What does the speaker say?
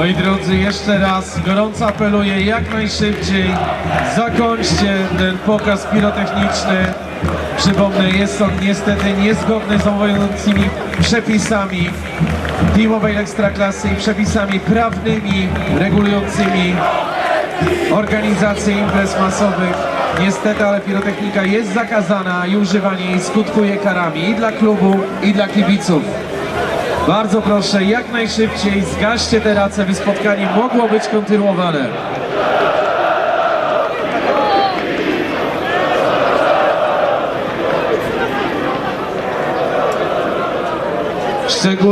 Moi drodzy, jeszcze raz gorąco apeluję jak najszybciej zakończcie ten pokaz pirotechniczny. Przypomnę, jest on niestety niezgodny z obowiązującymi przepisami Teamowej Ekstraklasy i przepisami prawnymi regulującymi organizację imprez masowych. Niestety, ale pirotechnika jest zakazana i używanie jej skutkuje karami i dla klubu, i dla kibiców. Bardzo proszę, jak najszybciej zgaście te race, by spotkanie mogło być kontynuowane. Szczególnie